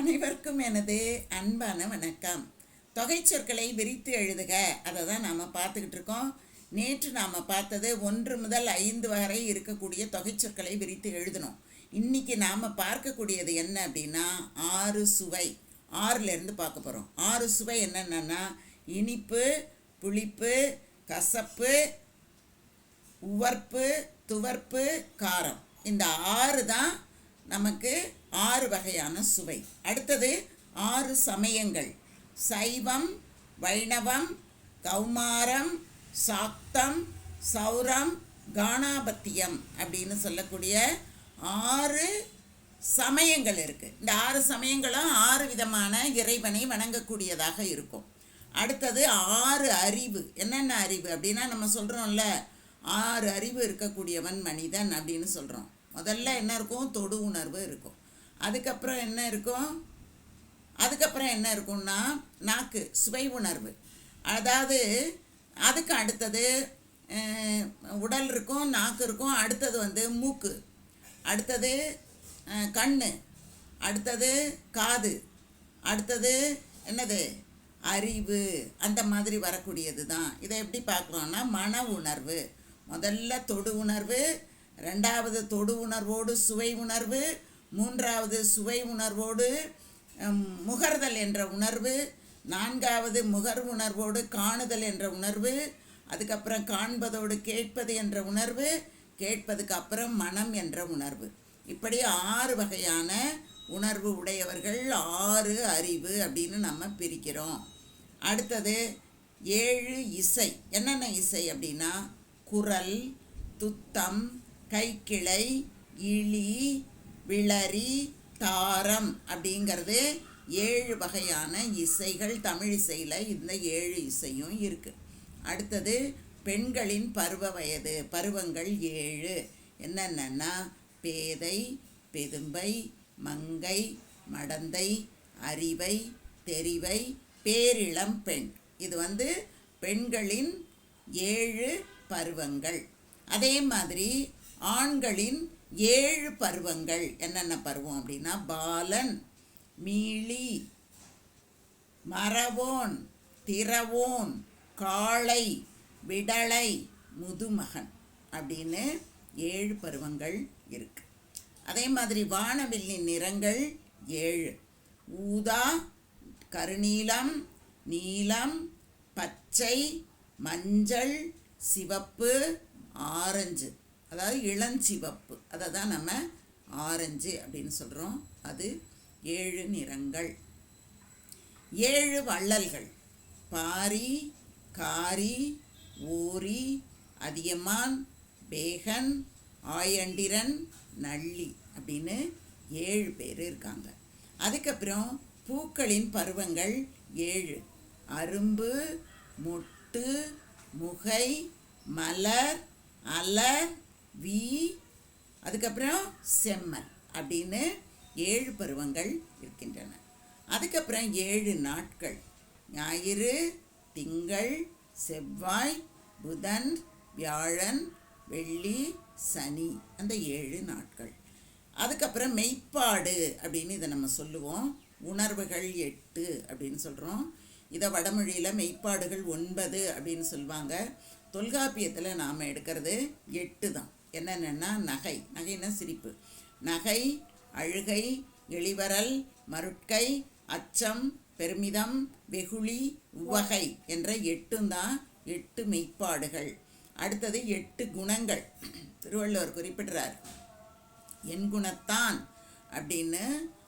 அனைவருக்கும் எனது அன்பான வணக்கம். தொகை சொற்களை விரித்து எழுதுக. அதை தான் நாம் பார்த்துக்கிட்டு இருக்கோம். நேற்று நாம் பார்த்தது ஒன்று முதல் ஐந்து வரை இருக்கக்கூடிய தொகை சொற்களை விரித்து எழுதணும். இன்னைக்கு நாம் பார்க்கக்கூடியது என்ன அப்படின்னா ஆறு சுவை. ஆறுலேருந்து பார்க்க போகிறோம் ஆறு சுவை என்னென்னா இனிப்பு புளிப்பு கசப்பு உவர்ப்பு துவர்ப்பு காரம். இந்த ஆறு தான் நமக்கு ஆறு வகையான சுவை. அடுத்தது ஆறு சமயங்கள். சைவம் வைணவம் கௌமாரம் சாக்தம் சௌரம் கானாபத்தியம் அப்படின்னு சொல்லக்கூடிய ஆறு சமயங்கள் இருக்குது இந்த ஆறு சமயங்களும் ஆறு விதமான இறைவனை வணங்கக்கூடியதாக இருக்கும். அடுத்தது ஆறு அறிவு. என்னென்ன அறிவு? அப்படின்னா நம்ம சொல்கிறோம்ல ஆறு அறிவு இருக்கக்கூடியவன் மனிதன் அப்படின்னு சொல்கிறோம் முதல்ல என்ன இருக்கும்? தொடு உணர்வு இருக்கும். அதுக்கப்புறம் என்ன இருக்கும்? அதுக்கப்புறம் என்ன இருக்கும்னா நாக்கு சுவை உணர்வு. அதாவது அதுக்கு அடுத்தது உடல் இருக்கும் நாக்கு இருக்கும் அடுத்தது வந்து மூக்கு. அடுத்தது கண் அடுத்தது காது. அடுத்தது என்னது? அறிவு. அந்த மாதிரி வரக்கூடியது தான். இதை எப்படி பார்க்குறோன்னா மன உணர்வு. முதல்ல தொடு உணர்வு ரெண்டாவது தொடு உணர்வோடு சுவை உணர்வு மூன்றாவது சுவை உணர்வோடு முகர்தல் என்ற உணர்வு நான்காவது முகர் உணர்வோடு காணுதல் என்ற உணர்வு அதுக்கப்புறம் காண்பதோடு கேட்பது என்ற உணர்வு கேட்பதுக்கு அப்புறம் மனம் என்ற உணர்வு. இப்படி ஆறு வகையான உணர்வு உடையவர்கள் ஆறு அறிவு அப்படின்னு நம்ம பிரிக்கிறோம். அடுத்தது ஏழு இசை. என்னென்ன இசை அப்படின்னா குரல் துத்தம் கைக்கிளை இழி விளரி தாரம் அப்படிங்கிறது ஏழு வகையான இசைகள். தமிழ் இசையில் இந்த ஏழு இசையும் இருக்குது அடுத்தது பெண்களின் பருவ வயது பருவங்கள் ஏழு. என்னென்னா பேதை பெதும்பை மங்கை மடந்தை அறிவை தெரிவை பேரிளம் பெண். இது வந்து பெண்களின் ஏழு பருவங்கள். அதே மாதிரி ஆண்களின் ஏழு பருவங்கள். என்னென்ன பருவம் அப்படின்னா பாலன் மீளி மரவோன் திரவோன் காளை விடலை முதுமகன் அப்படின்னு ஏழு பருவங்கள் இருக்கு. அதே மாதிரி வானவில்லின் நிறங்கள் ஏழு. ஊதா கருநீலம் நீலம் பச்சை மஞ்சள் சிவப்பு ஆரஞ்சு. அதாவது இளஞ்சிவப்பு. அதை தான் நம்ம ஆரஞ்சு அப்படின்னு சொல்கிறோம் அது ஏழு நிறங்கள். ஏழு வள்ளல்கள். பாரி காரி ஊரி அதியமான் பேகன் ஆயண்டிரன் நள்ளி அப்படின்னு ஏழு பேர் இருக்காங்க. அதுக்கப்புறம் பூக்களின் பருவங்கள் ஏழு. அரும்பு முட்டு முகை மலர் அலர் வி அதுக்கப்புறம் செம்மல் அப்படின்னு ஏழு பருவங்கள் இருக்கின்றன. அதுக்கப்புறம் ஏழு நாட்கள். ஞாயிறு திங்கள் செவ்வாய் புதன் வியாழன் வெள்ளி சனி அந்த ஏழு நாட்கள். அதுக்கப்புறம் மெய்ப்பாடு அப்படின்னு இதை நம்ம சொல்லுவோம். உணர்வுகள் எட்டு அப்படின்னு சொல்கிறோம் இதை வடமொழியில் மெய்ப்பாடுகள் ஒன்பது அப்படின்னு சொல்லுவாங்க. தொல்காப்பியத்தில் நாம் எடுக்கிறது எட்டு தான். என்னென்னா நகை. நகைன்னா சிரிப்பு. நகை அழுகை எளிவரல் மருட்கை அச்சம் பெருமிதம் வெகுளி உவகை என்ற எட்டும் தான் எட்டு மெய்ப்பாடுகள். அடுத்தது எட்டு குணங்கள். திருவள்ளுவர் குறிப்பிடுறார். என் குணத்தான் அப்படின்னு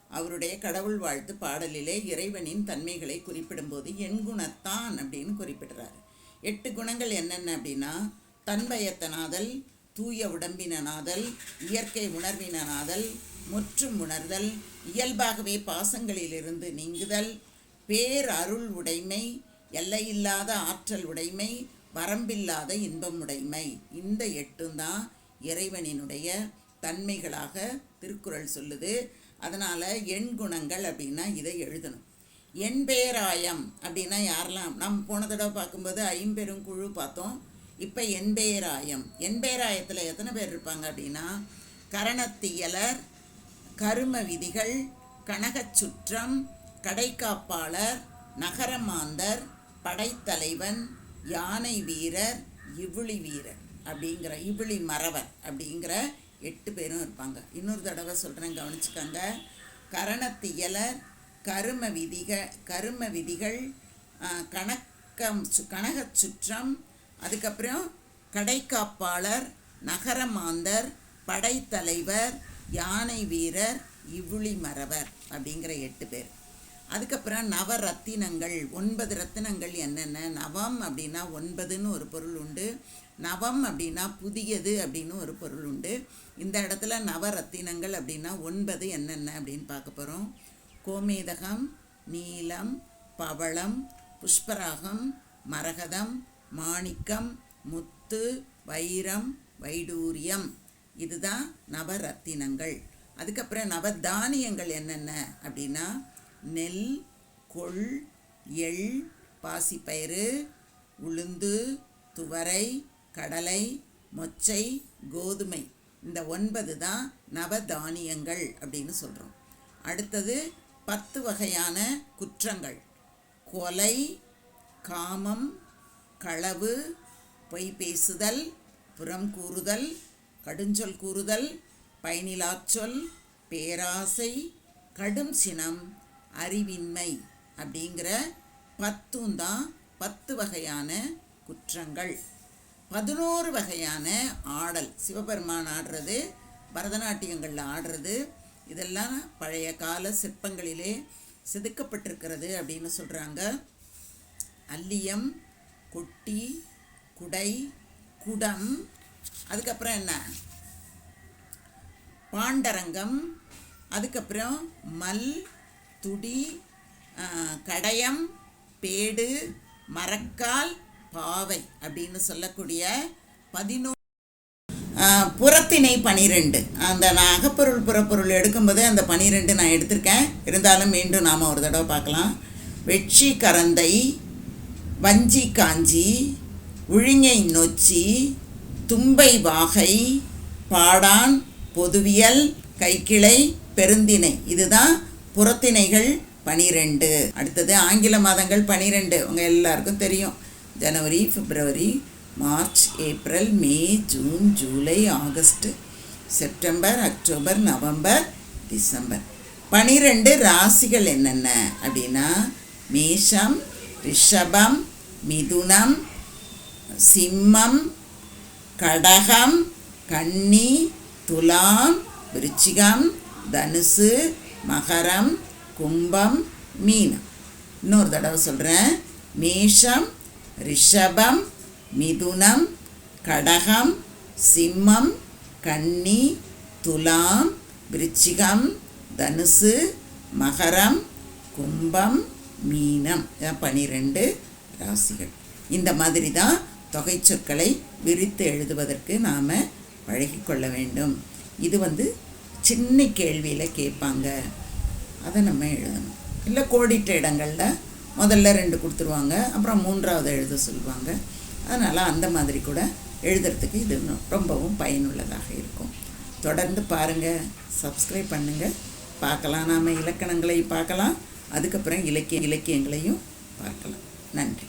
அவருடைய கடவுள் வாழ்த்து பாடலிலே இறைவனின் தன்மைகளை குறிப்பிடும்போது என் குணத்தான் அப்படின்னு குறிப்பிடுறாரு. எட்டு குணங்கள் என்னென்ன அப்படின்னா தன்பயத்தனாதல் தூய உடம்பினனாதல் இயற்கை உணர்வினனாதல் முற்றும் உணர்தல் இயல்பாகவே பாசங்களிலிருந்து நீங்குதல் பேர் அருள் உடைமை எல்லையில்லாத ஆற்றல் உடைமை வரம்பில்லாத இன்பம் உடைமை. இந்த எட்டும் தான் இறைவனினுடைய தன்மைகளாக திருக்குறள் சொல்லுது. அதனால் எண் குணங்கள் அப்படின்னா இதை எழுதணும். எண்பேராயம் அப்படின்னா யாரெல்லாம் நம்ம போன தடவை பார்க்கும்போது ஐம்பெரும் குழு பார்த்தோம். இப்போ எண்பேராயம் எண்பேராயத்தில் எத்தனை பேர் இருப்பாங்க அப்படின்னா கரணத்தியலர் கரும விதிகள் கனகச் சுற்றம் கடைக்காப்பாளர் நகரமாந்தர் படைத்தலைவன் யானை வீரர் இவுளி வீரர் அப்படிங்கிற இவுளி மறவர் அப்படிங்கிற எட்டு பேரும் இருப்பாங்க. இன்னொரு தடவை சொல்கிறேன் கவனிச்சுக்கோங்க. கரணத்தியலர் கரும விதிக கரும விதிகள் கணக்கம் சு- கனகச் சுற்றம் அதுக்கப்புறம் கடைக்காப்பாளர் நகரமாந்தர் படைத்தலைவர் யானை வீரர் இவுளி மறவர் அப்படிங்கிற எட்டு பேர். அதுக்கப்புறம் நவரத்தினங்கள் ஒன்பது ரத்தினங்கள் என்னென்ன? நவம் அப்படின்னா ஒன்பதுன்னு ஒரு பொருள் உண்டு. நவம் அப்படின்னா புதியது அப்படின்னு ஒரு பொருள் உண்டு. இந்த இடத்துல நவரத்தினங்கள் அப்படின்னா ஒன்பது என்னென்ன அப்படின்னு பார்க்க போகிறோம் கோமேதகம் நீலம் பவளம் புஷ்பராகம் மரகதம் மாணிக்கம் முத்து வைரம் வைடூரியம். இதுதான் நவரத்தினங்கள். அதுக்கப்புறம் நவதானியங்கள் என்னென்ன அப்படின்னா நெல் கொள் எள் பாசிப்பயிறு உளுந்து துவரை கடலை மொச்சை கோதுமை. இந்த ஒன்பது தான் நவதானியங்கள் அப்படின்னு சொல்கிறோம் அடுத்தது பத்து வகையான குற்றங்கள். கொலை காமம் களவு பொய் பேசுதல் புறம் கூறுதல் கடுஞ்சொல் கூறுதல் பயனிலாச்சொல் பேராசை கடும் சினம் அறிவின்மை அப்படிங்கிற பத்தும் தான் பத்து வகையான குற்றங்கள். பதினோரு வகையான ஆடல். சிவபெருமான் ஆடுறது பரதநாட்டியங்களில் ஆடுறது இதெல்லாம் பழைய கால சிற்பங்களிலே செதுக்கப்பட்டிருக்கிறது அப்படின்னு சொல்கிறாங்க அல்லியம் கொட்டி குடை குடம் அதுக்கப்புறம் என்ன? பாண்டரங்கம் அதுக்கப்புறம் மல் துடி கடையம் கடயம் பேடு மரக்கால் பாவை அப்படின்னு சொல்லக்கூடிய பதினோ புறத்தினை புறத்திணை பனிரெண்டு. அந்த நான் அகப்பொருள் புறப்பொருள் எடுக்கும்போது அந்த பனிரெண்டு நான் எடுத்திருக்கேன். இருந்தாலும் மீண்டும் நாம் ஒரு தடவை பார்க்கலாம். வெற்றி கரந்தை வஞ்சி காஞ்சி உழிஞை நொச்சி தும்பை வாகை பாடான் பொதுவியல் கைக்கிளை பெருந்திணை. இதுதான் புறத்திணைகள் பனிரெண்டு. அடுத்தது ஆங்கில மாதங்கள் பனிரெண்டு. உங்கள் எல்லாருக்கும் தெரியும். ஜனவரி பிப்ரவரி March April May June July August September October November December. பனிரெண்டு ராசிகள் என்னென்ன? அப்படின்னா மேஷம் ரிஷபம் மிதுனம் சிம்மம் கடகம் கன்னி துலாம் விருச்சிகம் தனுசு மகரம் கும்பம் மீனம். இன்னொரு தடவை சொல்கிறேன் மேஷம் ரிஷபம் மிதுனம் கடகம் சிம்மம் கன்னி துலாம் விருச்சிகம் தனுசு மகரம் கும்பம் மீனம். பனிரெண்டு. ராசிகள். இந்த மாதிரி தான் தொகை சொற்களை விரித்து எழுதுவதற்கு நாம் பழகிக்கொள்ள வேண்டும். இது வந்து சின்ன கேள்வியில் கேட்பாங்க. அதை நம்ம எழுதணும். இல்லை கோடிட்ட இடங்களில் முதல்ல ரெண்டு கொடுத்துருவாங்க அப்புறம் மூன்றாவது எழுத சொல்லுவாங்க. அதனால் அந்த மாதிரி கூட எழுதுறதுக்கு இது ரொம்பவும் பயனுள்ளதாக இருக்கும். தொடர்ந்து பாருங்கள் சப்ஸ்கிரைப் பண்ணுங்கள் பார்க்கலாம் நாம் இலக்கணங்களை பார்க்கலாம். அதுக்கப்புறம் இலக்கிய இலக்கியங்களையும் பார்க்கலாம். நன்றி.